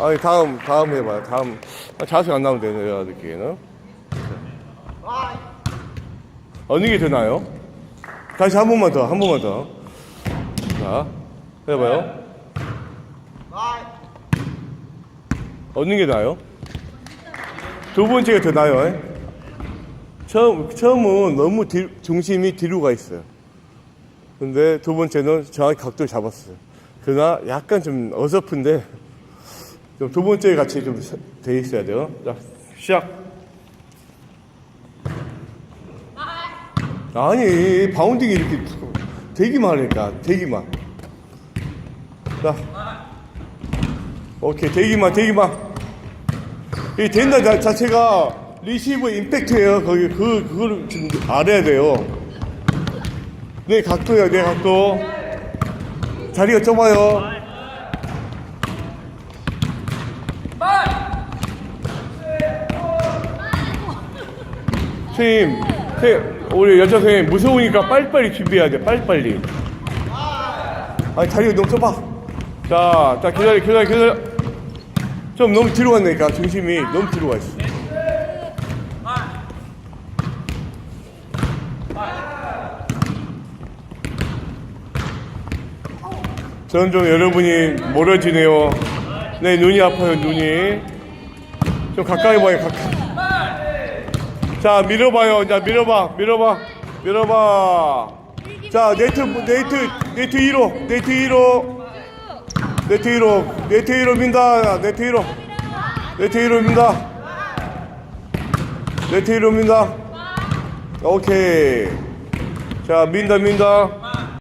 아니 다음 다음 해봐요. 다음 아, 자세 안 나오면 되네 내가 느끼기에는. 어느 게더 나아요? 다시 한 번만 더, 한 번만 더. 자, 해봐요. 어느 게 나아요? 두 번째가 더 나아요. 에? 처음, 처음은 너무 뒤, 중심이 뒤로 가 있어요. 근데 두 번째는 정확히 각도를 잡았어요. 그러나 약간 좀 어설픈데, 좀 두 번째 같이 좀 돼 있어야 돼요. 자, 시작. 아니, 바운딩이 이렇게 되기만 하니까, 되기만. 자. 오케이, 되기만, 되기만. 이 된다 자- 자체가 리시브 임팩트예요. 거기, 그, 그거를 좀 알아야 돼요. 내 각도야, 내 각도. 자리가 좁아요. 선생님, 선생님, 우리 여자 선생님 무서우니까 빨리빨리 준비해야 돼, 빨리빨리. 아니, 다리가 너무 좁아. 자, 자, 기다려, 기다려, 기다려. 좀 너무 뒤로 갔으니까 중심이 너무 뒤로 가 있어. 저는 좀 여러분이 멀어지네요. 내 눈이 아파요, 눈이. 좀 가까이 봐요, 가까이. 자, 밀어봐요. 자, 밀어봐, 밀어봐, 밀어봐. 자, 네트, 네트, 네트 1호, 네트 1호. 네트 1호, 네트 1호 민다. 네트 1호. 네트 1호 민다. 네트 1호 민다. 오케이. 자, 민다, 민다.